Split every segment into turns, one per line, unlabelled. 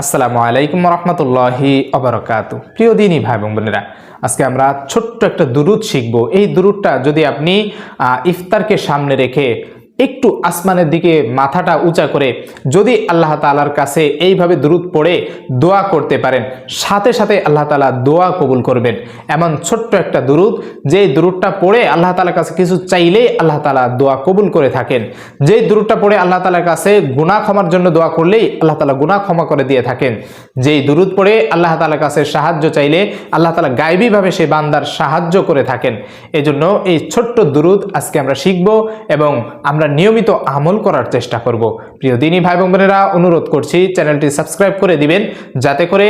আসসালামু আলাইকুম রহমতুল্লাহি অবরকাত। প্রিয় দিনই ভাই এবং বোনেরা, আজকে আমরা ছোট্ট একটা দুরুদ শিখব। এই দুরুদটা যদি আপনি ইফতারকে সামনে রেখে একটু আসমানের দিকে মাথাটা উঁচা করে যদি আল্লাহ তালার কাছে এইভাবে দুরুদ পড়ে দোয়া করতে পারেন, সাথে সাথে আল্লাহ তালা দোয়া কবুল করবেন। এমন ছোট্ট একটা দুরুদ যে দুরুদটা পড়ে আল্লাহ তালার কাছে কিছু চাইলেই আল্লাহ তালা দোয়া কবুল করে থাকেন। যে দুরুদটা পড়ে আল্লাহ তালার কাছে গুনাহ ক্ষমার জন্য দোয়া করলেই আল্লাহ তালা গুনাহ ক্ষমা করে দিয়ে থাকেন। যেই দুরুদ পড়ে আল্লাহ তালার কাছে সাহায্য চাইলে আল্লাহ তালা গায়েবীভাবে সেই বান্দার সাহায্য করে থাকেন। এজন্য এই ছোট্ট দুরুদ আজকে আমরা শিখব এবং আমরা নিয়মিত আমল করার চেষ্টা করব। প্রিয় দিনী ভাই বোনেরা, অনুরোধ করছি চ্যানেলটি সাবস্ক্রাইব করে দিবেন, যাতে করে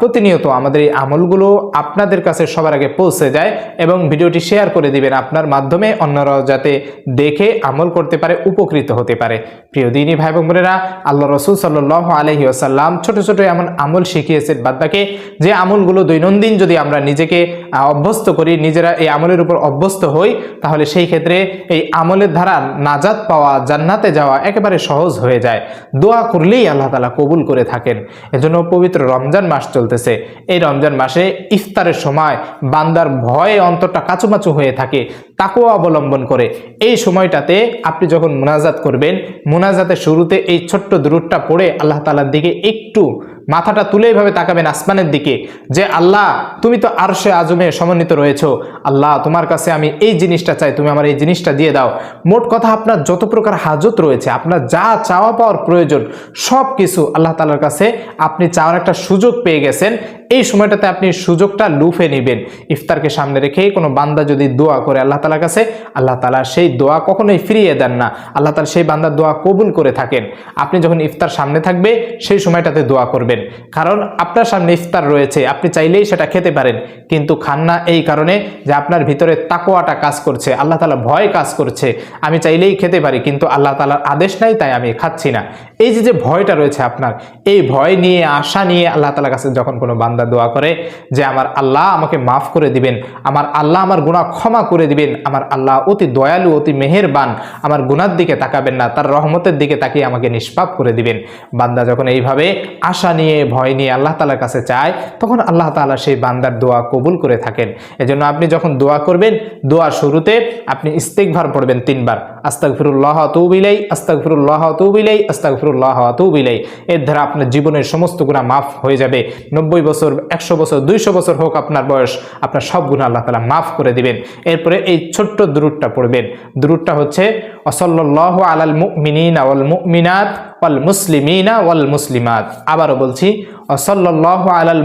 প্রতিনিয়ত আমাদের এই আমলগুলো আপনাদের কাছে সবার আগে পৌঁছে যায় এবং ভিডিওটি শেয়ার করে দিবেন আপনার মাধ্যমে অন্যরাও যাতে দেখে আমল করতে পারে, উপকৃত হতে পারে। প্রিয় দিনী ভাই বোনেরা, আল্লাহ রসুল সাল্লাহ আলহি আসাল্লাম ছোট ছোট এমন আমল শিখিয়েছেন বাদ্দাকে যে আমলগুলো দৈনন্দিন যদি আমরা নিজেকে অভ্যস্ত করি, নিজেরা এই আমলের উপর অভ্যস্ত হই, তাহলে সেই ক্ষেত্রে এই আমলের দ্বারা নাজাত পাওয়া জান্নাতে যাওয়া একেবারে সহজ হয়ে যায়। দোয়া করলেই আল্লাহ তালা কবুল করে থাকেন। এজন্য পবিত্র রমজান মাস চলতেছে। এই রমজান মাসে ইফতারের সময় বান্দার ভয়ে অন্তরটা কাচুমাচু হয়ে থাকে তাকেও অবলম্বন করে। এই সময়টাতে আপনি যখন মোনাজাত করবেন, মোনাজাতের শুরুতে এই ছোট্ট দূরটা পড়ে আল্লাহ তালার দিকে একটু মাথাটা তুলে এইভাবে তাকাবেন আসমানের দিকে যে, আল্লাহ, তুমি তো আরশে আজমে সমন্বিত রয়েছো। আল্লাহ, তোমার কাছে আমি এই জিনিসটা চাই, তুমি আমার এই জিনিসটা দিয়ে দাও। মোট কথা আপনার যত প্রকার হাজত রয়েছে, আপনার যা চাওয়া পাওয়ার প্রয়োজন সব কিছু আল্লাহ তালার কাছে আপনি চাওয়ার একটা সুযোগ পেয়ে গেছেন। এই সময়টাতে আপনি সুযোগটা লুফে নেবেন। ইফতারকে সামনে রেখে কোনো বান্দা যদি দোয়া করে আল্লাহ তালার কাছে, আল্লাহ তালা সেই দোয়া কখনোই ফিরিয়ে দেন না। আল্লাহ তালা সেই বান্দার দোয়া কবুল করে থাকেন। আপনি যখন ইফতার সামনে থাকবে, সেই সময়টাতে দোয়া করবেন। কারণ আপনার সামনে ইফতার রয়েছে, আপনি চাইলেই সেটা খেতে পারেন। কিন্তু খান না এই কারণে যে আপনার ভিতরে তাকোয়াটা কাজ করছে, আল্লাহ তালা ভয় কাজ করছে। আমি চাইলেই খেতে পারি, কিন্তু আল্লাহ তালার আদেশ নাই, তাই আমি খাচ্ছি না। এই যে যে ভয়টা রয়েছে আপনার, এই ভয় নিয়ে, আশা নিয়ে আল্লাহ তালার কাছে যখন কোনো বান্দা দোয়া করে যে আমার আল্লাহ আমাকে মাফ করে দিবেন, আমার আল্লাহ আমার গুণা ক্ষমা করে দিবেন, আমার আল্লাহ অতি দয়ালু, অতি মেহেরবান, আমার গুনার দিকে তাকাবেন না, তার রহমতের দিকে তাকিয়ে আমাকে নিষ্পাপ করে দিবেন। বান্দা যখন এইভাবে আশা নিয়ে, ভয় নিয়ে আল্লাহ তালার কাছে চায়, তখন আল্লাহ তালা সেই বান্দার দোয়া কবুল করে থাকেন। এজন্য আপনি যখন দোয়া করবেন দোয়া শুরুতে আপনি ইস্তেকভার পড়বেন তিনবার। আস্তাক ফিরুল্লাহ তৌবিলাই আস্তাক ফিরুল্লাহ তৌবিলাই আস্তাক ফিরুল্লাহ তৌবিলাই এর দ্বারা আপনার জীবনের সমস্ত গুণা মাফ হয়ে যাবে। নব্বই বছর, একশো বছর, দুইশো বছর হোক আপনার বয়স, আপনার সব গুণা আল্লাহ তালা মাফ করে দিবেন। এরপরে এই ছোট্ট দুরুটটা পড়বেন। দুরুটটা হচ্ছে অসল্লাহ আলাল মুমিনিন ওয়াল মুমিনাত ওয়াল মুসলিমিনা ওয়াল মুসলিমাত। আবারও বলছি আলাল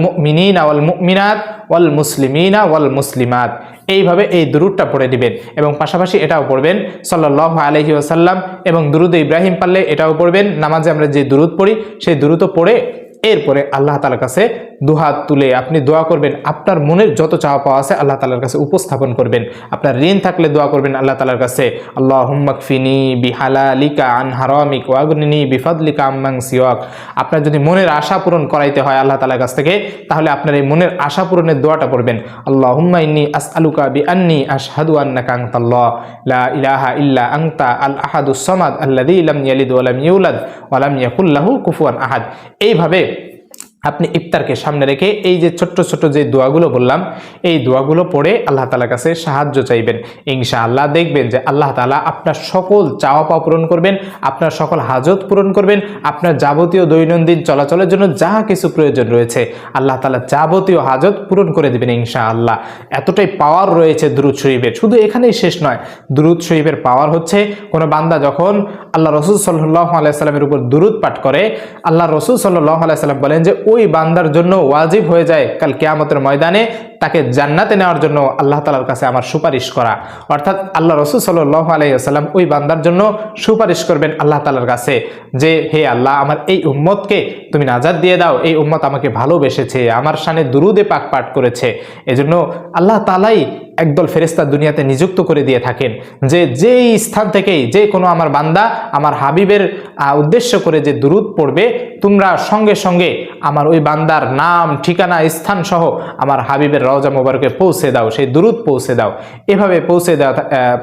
মুসলিমিনা মুসলিমাত। এইভাবে এই দুরুদটা পড়ে দিবেন এবং পাশাপাশি এটাও পড়বেন সাল্লাহ আলহি আসাল্লাম এবং দুরুদ ইব্রাহিম পাল্লে এটাও পড়বেন। নামাজে আমরা যে দুরুদ পড়ি, সেই দুরুদও পড়ে এরপরে আল্লাহ তালার কাছে দুহাত তুলে আপনি দোয়া করবেন। আপনার মনের যত চাওয়া পাওয়া আছে আল্লাহ তালার কাছে উপস্থাপন করবেন। আপনার ঋণ থাকলে দোয়া করবেন আল্লাহ তালার কাছে। আল্লাহ হুম্মাকফিনি বিহালালিকা আন হারামিক ওয়াগনিনি বিফাদলিকা আম্মাং সিওয়াক। আপনার যদি মনের আশা পূরণ করাইতে হয় আল্লাহ তালার কাছ থেকে, তাহলে আপনার এই মনের আশা পূরণের দোয়াটা পড়বেন। আল্লাহ হুম্মা ইন্নি আস আলুকা বি আন্নি আশহাদু আন্নাকা আনতাল্লাহ। লা ইলাহা ইল্লা আনতা আল আহাদুস সামাদ আল্লাযী লাম ইয়ালিদ ওয়া লাম ইউলাদ ওয়া লাম ইয়াকুল লাহু কুফুয়ান আহাদ। এইভাবে আপনি ইফতারকে সামনে রেখে এই যে ছোট্ট ছোট্ট যে দোয়াগুলো বললাম, এই দোয়াগুলো পড়ে আল্লাহ তালার কাছে সাহায্য চাইবেন। ইনশা আল্লাহ দেখবেন যে আল্লাহ তালা আপনার সকল চাওয়া পাওয়া পূরণ করবেন, আপনার সকল হাজত পূরণ করবেন, আপনার যাবতীয় দৈনন্দিন চলাচলের জন্য যা কিছু প্রয়োজন রয়েছে, আল্লাহ তালা যাবতীয় হাজত পূরণ করে দেবেন ইনশা আল্লাহ এতটাই পাওয়ার রয়েছে দ্রুত শরীফের। শুধু এখানেই শেষ নয় দ্রুত শরীফের পাওয়ার হচ্ছে কোনো বান্দা যখন আল্লাহ রসুল সাল্লাহ আলাইসাল্লামের উপর দুরুদ পাঠ করে, আল্লাহ রসুল সাল্লাহ আলাইসাল্লাম বলেন যে ওই বান্দার জন্য ওয়াজিব হয়ে যায় কাল কেয়ামতের ময়দানে, তাকে জান্নাতে নেওয়ার জন্য আল্লাহ তালার কাছে আমার সুপারিশ করা। অর্থাৎ আল্লাহ রসুল সাল্লাহ আলাইসাল্লাম ওই বান্দার জন্য সুপারিশ করবেন আল্লাহ তালার কাছে যে, হে আল্লাহ, আমার এই উম্মতকে তুমি নাজাদ দিয়ে দাও, এই উম্মত আমাকে ভালোবেসেছে, আমার সানে দুরুদে পাক পাঠ করেছে। এজন্য আল্লাহ তালাই একদল ফেরেস্তা দুনিয়াতে নিযুক্ত করে দিয়ে থাকেন যে যেই স্থান থেকেই যে কোনো আমার বান্দা আমার হাবিবের উদ্দেশ্য করে যে দুরুদ পড়বে, তোমরা সঙ্গে সঙ্গে আমার ওই বান্দার নাম, ঠিকানা, স্থান সহ আমার হাবিবের রওজা মোবারকে পৌঁছে দাও, সেই দুরুদ পৌঁছে দাও। এভাবে পৌঁছে দেওয়া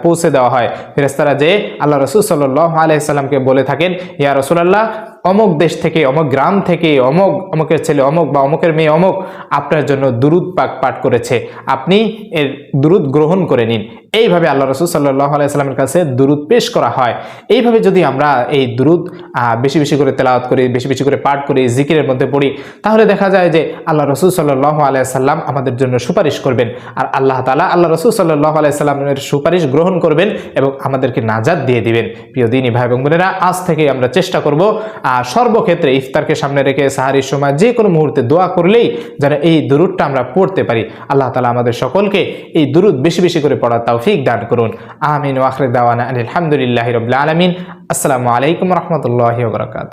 পৌঁছে দেওয়া হয়। ফেরেস্তারা যে আল্লাহ রসুল সাল্লাহ আলাইসাল্লামকে বলে থাকেন, ইয়া রসুলাল্লাহ অমুক দেশ থেকে, অমক গ্রাম থেকে, অমক, অমকের ছেলে অমক বা অমকের মেয়ে অমক আপনার জন্য দুরুদ পাক পাঠ করেছে। আপনি এর দুরুদ গ্রহণ করে নিন। এইভাবে আল্লাহ রসুল সাল্লাহ আলাইস্লামের কাছে দুরুদ পেশ করা হয়। এইভাবে যদি আমরা এই দুরুদ বেশি বেশি করে তেলাওয়াত করি, বেশি বেশি করে পাঠ করি, জিকিরের মধ্যে পড়ি, তাহলে দেখা যায় যে আল্লাহ রসুল সাল্লাহ আলাইসাল্লাম আমাদের জন্য সুপারিশ করবেন। আর আল্লাহ তালা আল্লাহ রসুল সাল্লাহ আলাইসাল্লামের সুপারিশ গ্রহণ করবেন এবং আমাদেরকে নাজাদ দিয়ে দিবেন। প্রিয় দিনী ভাই এবং বোনেরা, আজ থেকে আমরা চেষ্টা করব সর্বক্ষেত্রে ইফতারকে সামনে রেখে সাহারির সময় যে কোনো মুহূর্তে দোয়া করলেই যেন এই দুরুদটা আমরা পড়তে পারি। আল্লাহ তালা আমাদের সকলকে এই দুরুদ বেশি বেশি করে পড়ার তৌফিক দান করুন আমিন ওয়াখরে দাওয়ানা আলহামদুলিল্লাহ রবিল আলমিন আসসালামু আলাইকুম রহমতুল্লাহ বরকাত